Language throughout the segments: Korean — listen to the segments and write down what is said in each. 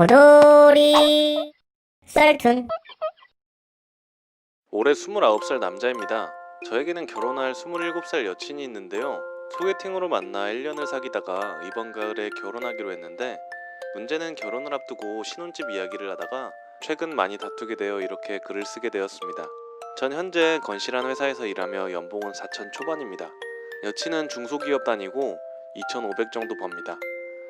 호돌이 썰툰 올해 29살 남자입니다. 저에게는 결혼할 27살 여친이 있는데요. 소개팅으로 만나 1년을 사귀다가 이번 가을에 결혼하기로 했는데 문제는 결혼을 앞두고 신혼집 이야기를 하다가 최근 많이 다투게 되어 이렇게 글을 쓰게 되었습니다. 전 현재 건실한 회사에서 일하며 연봉은 4천 초반입니다. 여친은 중소기업 다니고 2,500 정도 법니다.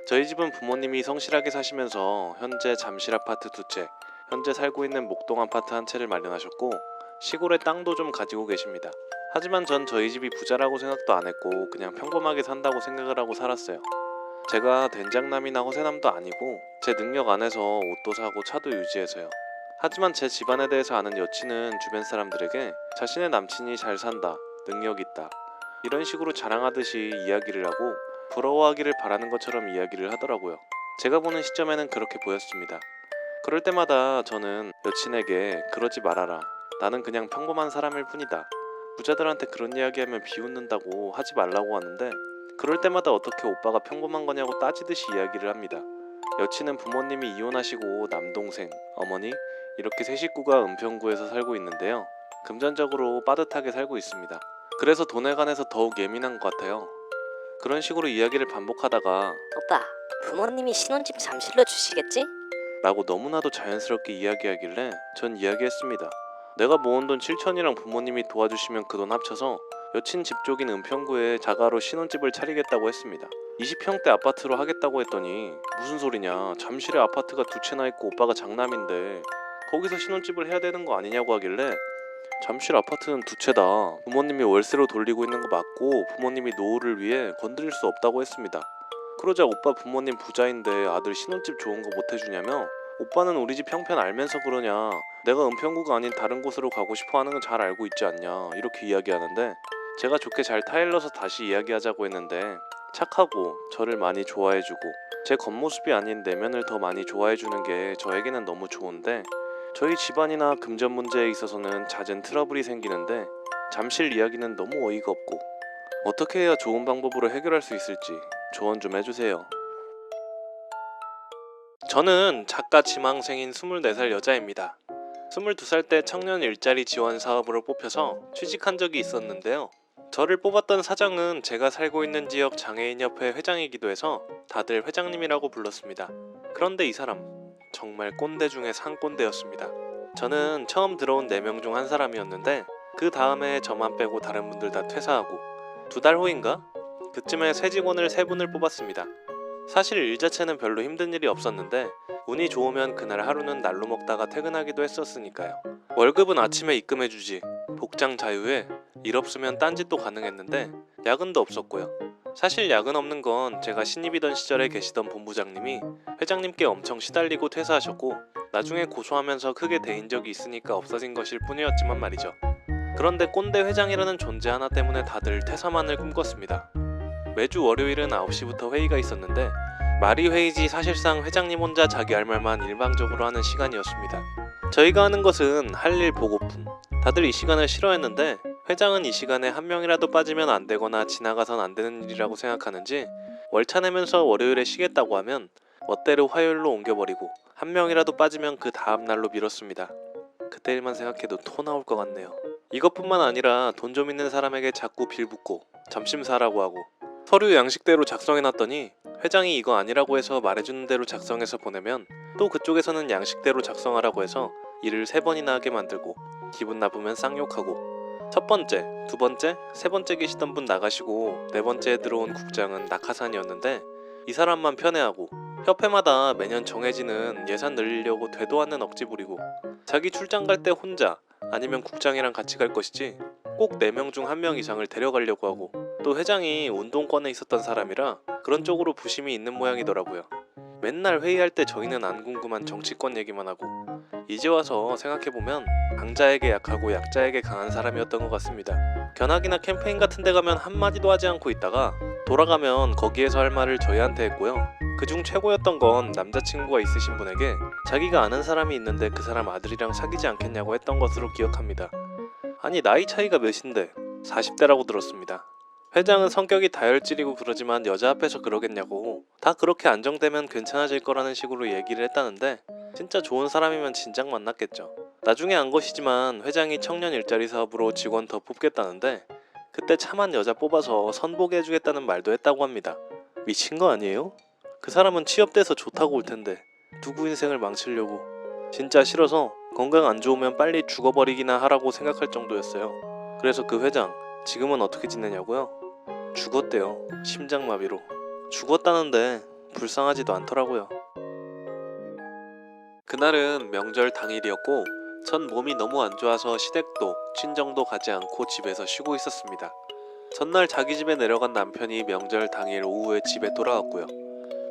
저희 집은 부모님이 성실하게 사시면서 현재 잠실 아파트 두 채, 현재 살고 있는 목동 아파트 한 채를 마련하셨고 시골에 땅도 좀 가지고 계십니다. 하지만 전 저희 집이 부자라고 생각도 안 했고 그냥 평범하게 산다고 생각을 하고 살았어요. 제가 된장남이나 허세남도 아니고 제 능력 안에서 옷도 사고 차도 유지해서요. 하지만 제 집안에 대해서 아는 여친은 주변 사람들에게 자신의 남친이 잘 산다, 능력 있다 이런 식으로 자랑하듯이 이야기를 하고 부러워하기를 바라는 것처럼 이야기를 하더라고요. 제가 보는 시점에는 그렇게 보였습니다. 그럴 때마다 저는 여친에게 그러지 말아라. 나는 그냥 평범한 사람일 뿐이다. 부자들한테 그런 이야기하면 비웃는다고 하지 말라고 하는데 그럴 때마다 어떻게 오빠가 평범한 거냐고 따지듯이 이야기를 합니다. 여친은 부모님이 이혼하시고 남동생, 어머니 이렇게 세 식구가 은평구에서 살고 있는데요. 금전적으로 빠듯하게 살고 있습니다. 그래서 돈에 관해서 더욱 예민한 것 같아요. 그런 식으로 이야기를 반복하다가 오빠, 부모님이 신혼집 잠실로 주시겠지? 라고 너무나도 자연스럽게 이야기하길래 전 이야기했습니다. 내가 모은 돈 7천이랑 부모님이 도와주시면 그 돈 합쳐서 여친 집 쪽인 은평구에 자가로 신혼집을 차리겠다고 했습니다. 20평대 아파트로 하겠다고 했더니 무슨 소리냐 잠실에 아파트가 두 채나 있고 오빠가 장남인데 거기서 신혼집을 해야 되는 거 아니냐고 하길래 잠실 아파트는 두 채다 부모님이 월세로 돌리고 있는 거 맞고 부모님이 노후를 위해 건드릴 수 없다고 했습니다. 그러자 오빠 부모님 부자인데 아들 신혼집 좋은 거 못 해주냐며 오빠는 우리 집 형편 알면서 그러냐 내가 은평구가 아닌 다른 곳으로 가고 싶어 하는 건 잘 알고 있지 않냐 이렇게 이야기하는데 제가 좋게 잘 타일러서 다시 이야기하자고 했는데 착하고 저를 많이 좋아해주고 제 겉모습이 아닌 내면을 더 많이 좋아해주는 게 저에게는 너무 좋은데 저희 집안이나 금전 문제에 있어서는 잦은 트러블이 생기는데 잠실 이야기는 너무 어이가 없고 어떻게 해야 좋은 방법으로 해결할 수 있을지 조언 좀 해주세요. 저는 작가 지망생인 24살 여자입니다. 22살 때 청년 일자리 지원 사업으로 뽑혀서 취직한 적이 있었는데요. 저를 뽑았던 사장은 제가 살고 있는 지역 장애인협회 회장이기도 해서 다들 회장님이라고 불렀습니다. 그런데 이 사람 정말 꼰대 중에 상꼰대였습니다. 저는 처음 들어온 4명 중 한 사람이었는데 그 다음에 저만 빼고 다른 분들 다 퇴사하고 두 달 후인가? 그쯤에 새 직원을 세 분을 뽑았습니다. 사실 일 자체는 별로 힘든 일이 없었는데 운이 좋으면 그날 하루는 날로 먹다가 퇴근하기도 했었으니까요. 월급은 아침에 입금해주지 복장 자유에 일 없으면 딴짓도 가능했는데 야근도 없었고요. 사실 야근 없는 건 제가 신입이던 시절에 계시던 본부장님이 회장님께 엄청 시달리고 퇴사하셨고 나중에 고소하면서 크게 대인 적이 있으니까 없어진 것일 뿐이었지만 말이죠. 그런데 꼰대 회장이라는 존재 하나 때문에 다들 퇴사만을 꿈꿨습니다. 매주 월요일은 9시부터 회의가 있었는데 말이 회의지 사실상 회장님 혼자 자기 할 말만 일방적으로 하는 시간이었습니다. 저희가 하는 것은 할 일 보고품. 다들 이 시간을 싫어했는데 회장은 이 시간에 한 명이라도 빠지면 안 되거나 지나가선 안 되는 일이라고 생각하는지 월차 내면서 월요일에 쉬겠다고 하면 멋대로 화요일로 옮겨버리고 한 명이라도 빠지면 그 다음 날로 미뤘습니다. 그때 일만 생각해도 토 나올 것 같네요. 이것뿐만 아니라 돈 좀 있는 사람에게 자꾸 빌붙고 점심 사라고 하고 서류 양식대로 작성해놨더니 회장이 이거 아니라고 해서 말해주는 대로 작성해서 보내면 또 그쪽에서는 양식대로 작성하라고 해서 일을 세 번이나 하게 만들고 기분 나쁘면 쌍욕하고 첫 번째, 두 번째, 세 번째 계시던 분 나가시고 네 번째에 들어온 국장은 낙하산이었는데 이 사람만 편애하고 협회마다 매년 정해지는 예산 늘리려고 되도 않는 억지 부리고 자기 출장 갈 때 혼자 아니면 국장이랑 같이 갈 것이지 꼭 4명 중한명 이상을 데려가려고 하고 또 회장이 운동권에 있었던 사람이라 그런 쪽으로 부심이 있는 모양이더라고요. 맨날 회의할 때 저희는 안 궁금한 정치권 얘기만 하고 이제 와서 생각해보면 강자에게 약하고 약자에게 강한 사람이었던 것 같습니다. 견학이나 캠페인 같은 데 가면 한마디도 하지 않고 있다가 돌아가면 거기에서 할 말을 저희한테 했고요. 그중 최고였던 건 남자친구가 있으신 분에게 자기가 아는 사람이 있는데 그 사람 아들이랑 사귀지 않겠냐고 했던 것으로 기억합니다. 아니 나이 차이가 몇인데 40대라고 들었습니다. 회장은 성격이 다혈질이고 그러지만 여자 앞에서 그러겠냐고 다 그렇게 안정되면 괜찮아질 거라는 식으로 얘기를 했다는데 진짜 좋은 사람이면 진작 만났겠죠. 나중에 안 것이지만 회장이 청년 일자리 사업으로 직원 더 뽑겠다는데 그때 참한 여자 뽑아서 선보게 해주겠다는 말도 했다고 합니다. 미친 거 아니에요? 그 사람은 취업돼서 좋다고 올 텐데 누구 인생을 망치려고 진짜 싫어서 건강 안 좋으면 빨리 죽어버리기나 하라고 생각할 정도였어요. 그래서 그 회장 지금은 어떻게 지내냐고요? 죽었대요. 심장마비로. 죽었다는데 불쌍하지도 않더라고요. 그날은 명절 당일이었고 전 몸이 너무 안 좋아서 시댁도 친정도 가지 않고 집에서 쉬고 있었습니다. 전날 자기 집에 내려간 남편이 명절 당일 오후에 집에 돌아왔고요.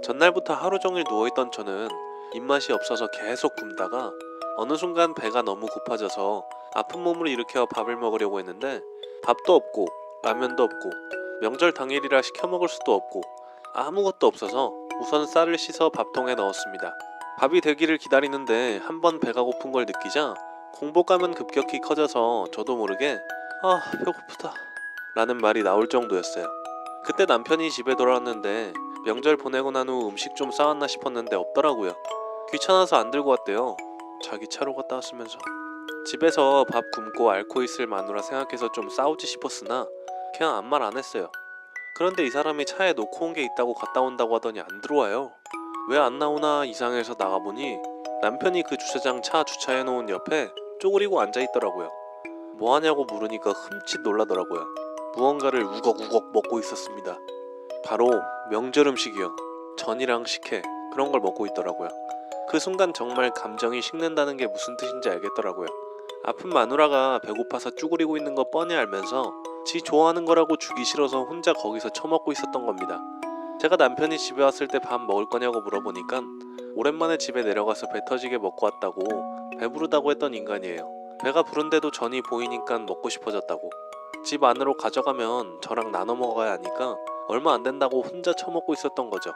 전날부터 하루 종일 누워있던 저는 입맛이 없어서 계속 굶다가 어느 순간 배가 너무 고파져서 아픈 몸을 일으켜 밥을 먹으려고 했는데 밥도 없고 라면도 없고 명절 당일이라 시켜 먹을 수도 없고 아무것도 없어서 우선 쌀을 씻어 밥통에 넣었습니다. 밥이 되기를 기다리는데 한 번 배가 고픈 걸 느끼자 공복감은 급격히 커져서 저도 모르게 아 배고프다 라는 말이 나올 정도였어요. 그때 남편이 집에 돌아왔는데 명절 보내고 난 후 음식 좀 싸왔나 싶었는데 없더라고요. 귀찮아서 안 들고 왔대요. 자기 차로 갔다 왔으면서. 집에서 밥 굶고 앓고 있을 마누라 생각해서 좀 싸우지 싶었으나 그냥 아무 말 안 했어요. 그런데 이 사람이 차에 놓고 온 게 있다고 갔다 온다고 하더니 안 들어와요. 왜 안 나오나 이상해서 나가보니 남편이 그 주차장 차 주차해 놓은 옆에 쪼그리고 앉아 있더라고요. 뭐 하냐고 물으니까 흠칫 놀라더라고요. 무언가를 우걱우걱 먹고 있었습니다. 바로 명절 음식이요. 전이랑 식혜 그런 걸 먹고 있더라고요. 그 순간 정말 감정이 식는다는 게 무슨 뜻인지 알겠더라고요. 아픈 마누라가 배고파서 쭈그리고 있는 거 뻔히 알면서 지 좋아하는 거라고 주기 싫어서 혼자 거기서 처먹고 있었던 겁니다. 제가 남편이 집에 왔을 때 밥 먹을 거냐고 물어보니까 오랜만에 집에 내려가서 배 터지게 먹고 왔다고 배부르다고 했던 인간이에요. 배가 부른데도 전이 보이니까 먹고 싶어졌다고. 집 안으로 가져가면 저랑 나눠 먹어야 하니까 얼마 안 된다고 혼자 처먹고 있었던 거죠.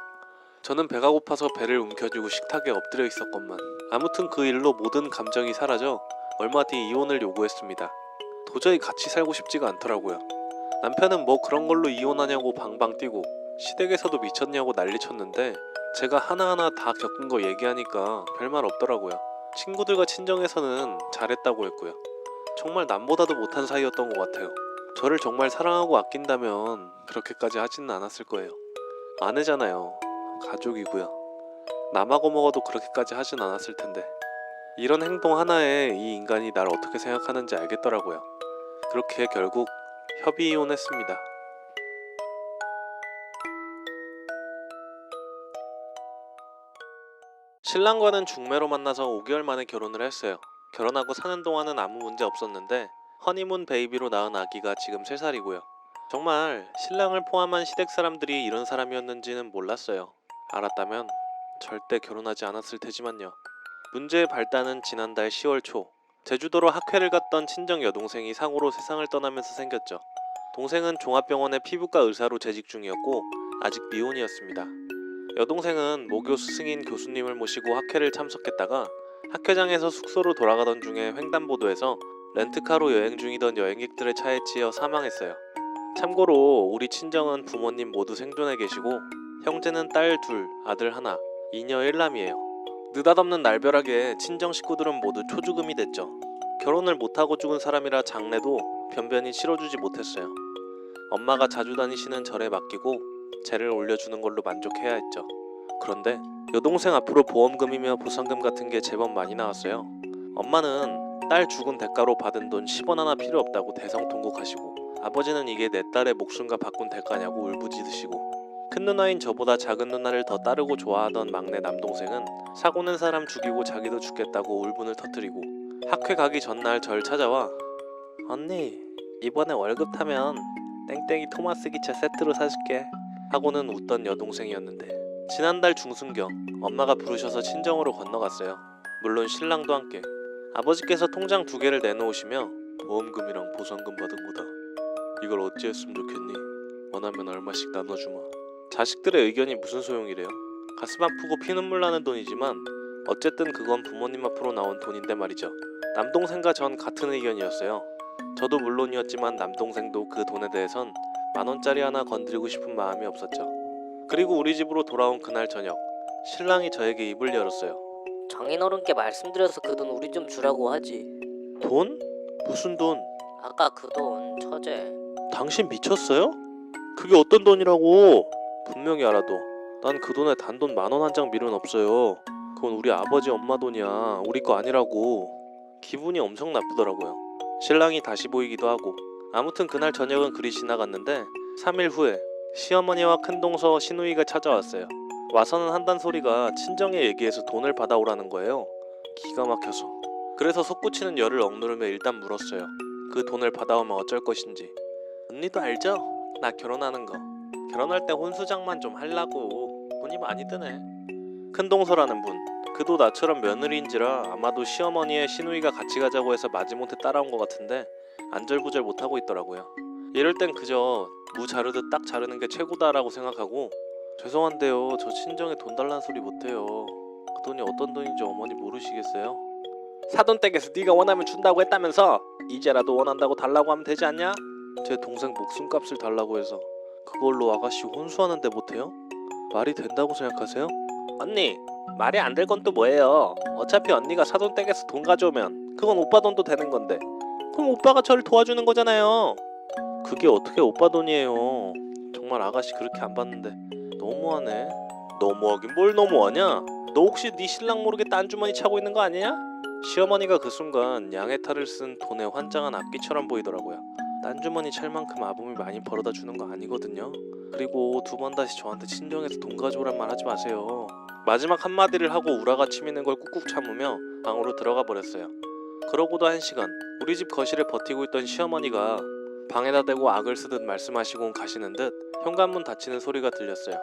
저는 배가 고파서 배를 움켜쥐고 식탁에 엎드려 있었건만 아무튼 그 일로 모든 감정이 사라져 얼마 뒤 이혼을 요구했습니다. 도저히 같이 살고 싶지가 않더라고요. 남편은 뭐 그런 걸로 이혼하냐고 방방 뛰고 시댁에서도 미쳤냐고 난리쳤는데 제가 하나하나 다 겪은 거 얘기하니까 별말 없더라고요. 친구들과 친정에서는 잘했다고 했고요. 정말 남보다도 못한 사이였던 것 같아요. 저를 정말 사랑하고 아낀다면 그렇게까지 하지는 않았을 거예요. 아내잖아요. 가족이고요. 남하고 먹어도 그렇게까지 하진 않았을 텐데. 이런 행동 하나에 이 인간이 날 어떻게 생각하는지 알겠더라고요. 그렇게 결국 협의 이혼했습니다. 신랑과는 중매로 만나서 5개월 만에 결혼을 했어요. 결혼하고 사는 동안은 아무 문제 없었는데 허니문 베이비로 낳은 아기가 지금 3살이고요. 정말 신랑을 포함한 시댁 사람들이 이런 사람이었는지는 몰랐어요. 알았다면 절대 결혼하지 않았을 테지만요. 문제의 발단은 지난달 10월 초 제주도로 학회를 갔던 친정 여동생이 상으로 세상을 떠나면서 생겼죠. 동생은 종합병원의 피부과 의사로 재직 중이었고 아직 미혼이었습니다. 여동생은 모교 스승인 교수님을 모시고 학회를 참석했다가 학회장에서 숙소로 돌아가던 중에 횡단보도에서 렌트카로 여행 중이던 여행객들의 차에 치여 사망했어요. 참고로 우리 친정은 부모님 모두 생존해 계시고 형제는 딸 둘, 아들 하나, 이녀 일남이에요. 느닷없는 날벼락에 친정 식구들은 모두 초죽음이 됐죠. 결혼을 못하고 죽은 사람이라 장례도 변변히 치러주지 못했어요. 엄마가 자주 다니시는 절에 맡기고 제를 올려주는 걸로 만족해야 했죠. 그런데 여동생 앞으로 보험금이며 보상금 같은 게 제법 많이 나왔어요. 엄마는 딸 죽은 대가로 받은 돈 10원 하나 필요 없다고 대성통곡하시고 아버지는 이게 내 딸의 목숨과 바꾼 대가냐고 울부짖으시고 큰 누나인 저보다 작은 누나를 더 따르고 좋아하던 막내 남동생은 사고낸 사람 죽이고 자기도 죽겠다고 울분을 터뜨리고 학회 가기 전날 절 찾아와 언니 이번에 월급 타면 땡땡이 토마스 기차 세트로 사줄게 하고는 웃던 여동생이었는데 지난달 중순경 엄마가 부르셔서 친정으로 건너갔어요. 물론 신랑도 함께 아버지께서 통장 두 개를 내놓으시며 보험금이랑 보상금 받은 거다. 이걸 어찌했으면 좋겠니? 원하면 얼마씩 나눠주마. 자식들의 의견이 무슨 소용이래요? 가슴 아프고 피눈물 나는 돈이지만 어쨌든 그건 부모님 앞으로 나온 돈인데 말이죠. 남동생과 전 같은 의견이었어요. 저도 물론이었지만 남동생도 그 돈에 대해선 만 원짜리 하나 건드리고 싶은 마음이 없었죠. 그리고 우리 집으로 돌아온 그날 저녁 신랑이 저에게 입을 열었어요. 장인어른께 말씀드려서 그 돈 우리 좀 주라고 하지. 돈? 무슨 돈? 아까 그 돈 처제. 당신 미쳤어요? 그게 어떤 돈이라고? 분명히 알아도 난 그 돈에 단돈 만 원 한 장 미련 없어요. 그건 우리 아버지 엄마 돈이야. 우리 거 아니라고. 기분이 엄청 나쁘더라고요. 신랑이 다시 보이기도 하고 아무튼 그날 저녁은 그리 지나갔는데 3일 후에 시어머니와 큰동서 신우이가 찾아왔어요. 와서는 한단 소리가 친정에 얘기해서 돈을 받아오라는 거예요. 기가 막혀서. 그래서 솟구치는 열을 억누르며 일단 물었어요. 그 돈을 받아오면 어쩔 것인지. 언니도 알죠? 나 결혼하는 거. 결혼할 때 혼수장만 좀 하려고 돈이 많이 드네. 큰 동서라는 분. 그도 나처럼 며느리인지라 아마도 시어머니의 시누이가 같이 가자고 해서 마지못해 따라온 것 같은데 안절부절 못하고 있더라고요. 이럴 땐 그저 무 자르듯 딱 자르는 게 최고다라고 생각하고 죄송한데요 저 친정에 돈 달라는 소리 못해요. 그 돈이 어떤 돈인지 어머니 모르시겠어요? 사돈 댁에서 네가 원하면 준다고 했다면서 이제라도 원한다고 달라고 하면 되지 않냐? 제 동생 목숨값을 달라고 해서 그걸로 아가씨 혼수하는데 못해요? 말이 된다고 생각하세요? 언니 말이 안 될 건 또 뭐예요? 어차피 언니가 사돈 댁에서 돈 가져오면 그건 오빠 돈도 되는 건데 그럼 오빠가 저를 도와주는 거잖아요 그게 어떻게 오빠 돈이에요 정말 아가씨 그렇게 안 받는데 너무하네 너무하긴 뭘 너무하냐? 너 혹시 네 신랑 모르게 딴 주머니 차고 있는 거 아니냐? 시어머니가 그 순간 양의 탈을 쓴 돈에 환장한 악기처럼 보이더라고요 딴 주머니 찰 만큼 아범이 많이 벌어다 주는 거 아니거든요. 그리고 두 번 다시 저한테 친정에서 돈 가져오란 말 하지 마세요. 마지막 한마디를 하고 우라가 치미는 걸 꾹꾹 참으며 방으로 들어가 버렸어요. 그러고도 한 시간 우리 집 거실에 버티고 있던 시어머니가 방에다 대고 악을 쓰듯 말씀하시고 가시는 듯 현관문 닫히는 소리가 들렸어요.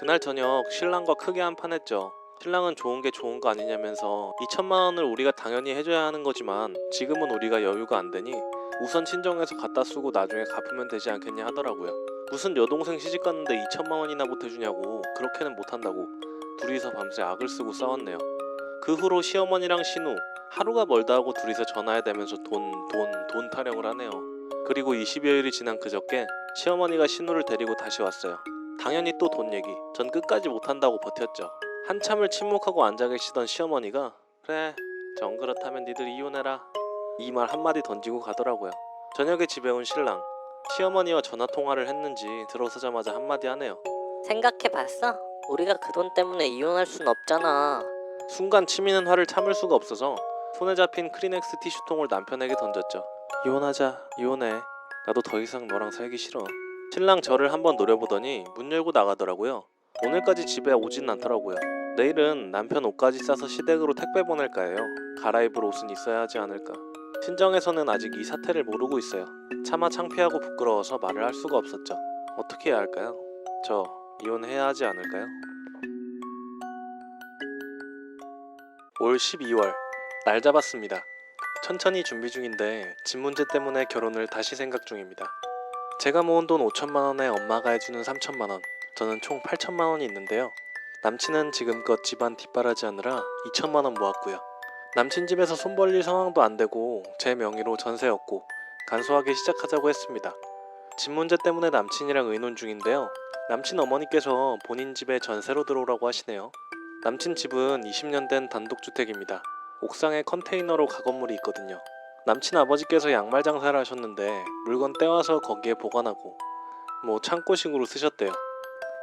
그날 저녁 신랑과 크게 한판 했죠. 신랑은 좋은 게 좋은 거 아니냐면서 2천만 원을 우리가 당연히 해줘야 하는 거지만 지금은 우리가 여유가 안 되니 우선 친정에서 갖다 쓰고 나중에 갚으면 되지 않겠냐 하더라고요. 무슨 여동생 시집 갔는데 2천만 원이나 보태주냐고 그렇게는 못한다고 둘이서 밤새 악을 쓰고 싸웠네요. 그 후로 시어머니랑 신우 하루가 멀다 하고 둘이서 전화해 대면서 돈, 돈, 돈 타령을 하네요. 그리고 20여일이 지난 그저께 시어머니가 신우를 데리고 다시 왔어요. 당연히 또 돈 얘기. 전 끝까지 못한다고 버텼죠. 한참을 침묵하고 앉아 계시던 시어머니가 그래 정 그렇다면 니들 이혼해라 이 말 한마디 던지고 가더라고요. 저녁에 집에 온 신랑 시어머니와 전화 통화를 했는지 들어서자마자 한마디 하네요. 생각해 봤어? 우리가 그 돈 때문에 이혼할 순 없잖아. 순간 치미는 화를 참을 수가 없어서 손에 잡힌 크리넥스 티슈통을 남편에게 던졌죠. 이혼하자, 이혼해. 나도 더 이상 너랑 살기 싫어. 신랑 저를 한번 노려보더니 문 열고 나가더라고요. 오늘까지 집에 오진 않더라고요. 내일은 남편 옷까지 싸서 시댁으로 택배 보낼까 해요. 갈아입을 옷은 있어야 하지 않을까. 친정에서는 아직 이 사태를 모르고 있어요. 차마 창피하고 부끄러워서 말을 할 수가 없었죠. 어떻게 해야 할까요? 저 이혼해야 하지 않을까요? 올 12월 날 잡았습니다. 천천히 준비 중인데 집 문제 때문에 결혼을 다시 생각 중입니다. 제가 모은 돈 5천만 원에 엄마가 해주는 3천만 원, 저는 총 8천만 원이 있는데요. 남친은 지금껏 집안 뒷바라지 하느라 2천만 원 모았고요. 남친 집에서 손 벌릴 상황도 안 되고 제 명의로 전세였고 간소하게 시작하자고 했습니다. 집 문제 때문에 남친이랑 의논 중인데요. 남친 어머니께서 본인 집에 전세로 들어오라고 하시네요. 남친 집은 20년 된 단독주택입니다. 옥상에 컨테이너로 가건물이 있거든요. 남친 아버지께서 양말 장사를 하셨는데 물건 떼와서 거기에 보관하고 뭐 창고식으로 쓰셨대요.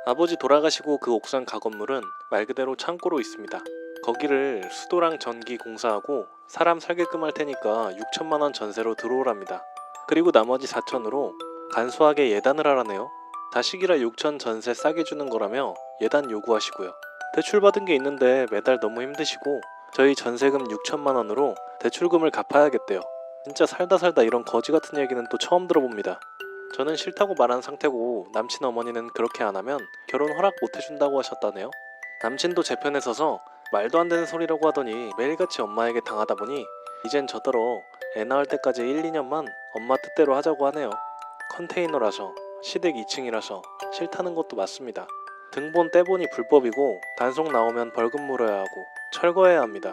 아버지 돌아가시고 그 옥상 가건물은 말 그대로 창고로 있습니다. 거기를 수도랑 전기 공사하고 사람 살게끔 할 테니까 6천만 원 전세로 들어오랍니다. 그리고 나머지 4천으로 간소하게 예단을 하라네요. 자식이라 6천 전세 싸게 주는 거라며 예단 요구하시고요. 대출 받은 게 있는데 매달 너무 힘드시고 저희 전세금 6천만 원으로 대출금을 갚아야겠대요. 진짜 살다 살다 이런 거지 같은 얘기는 또 처음 들어봅니다. 저는 싫다고 말한 상태고 남친 어머니는 그렇게 안 하면 결혼 허락 못 해준다고 하셨다네요. 남친도 제 편에 서서 말도 안 되는 소리라고 하더니 매일같이 엄마에게 당하다 보니 이젠 저더러 애 낳을 때까지 1, 2년만 엄마 뜻대로 하자고 하네요. 컨테이너라서 시댁 2층이라서 싫다는 것도 맞습니다. 등본 떼본이 불법이고 단속 나오면 벌금 물어야 하고 철거해야 합니다.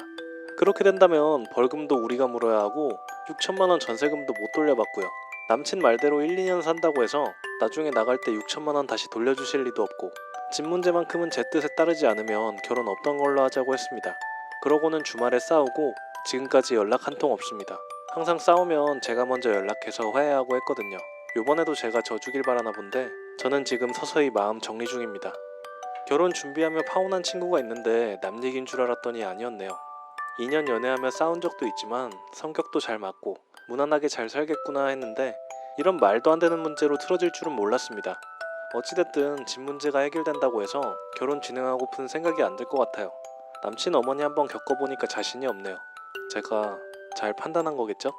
그렇게 된다면 벌금도 우리가 물어야 하고 6천만 원 전세금도 못 돌려받고요. 남친 말대로 1, 2년 산다고 해서 나중에 나갈 때 6천만 원 다시 돌려주실 리도 없고 집 문제만큼은 제 뜻에 따르지 않으면 결혼 없던 걸로 하자고 했습니다. 그러고는 주말에 싸우고 지금까지 연락 한 통 없습니다. 항상 싸우면 제가 먼저 연락해서 화해하고 했거든요. 요번에도 제가 져주길 바라나 본데 저는 지금 서서히 마음 정리 중입니다. 결혼 준비하며 파혼한 친구가 있는데 남 얘기인 줄 알았더니 아니었네요. 2년 연애하며 싸운 적도 있지만 성격도 잘 맞고 무난하게 잘 살겠구나 했는데 이런 말도 안 되는 문제로 틀어질 줄은 몰랐습니다. 어찌됐든 집 문제가 해결된다고 해서 결혼 진행하고픈 생각이 안 들 것 같아요. 남친 어머니 한번 겪어보니까 자신이 없네요. 제가 잘 판단한 거겠죠?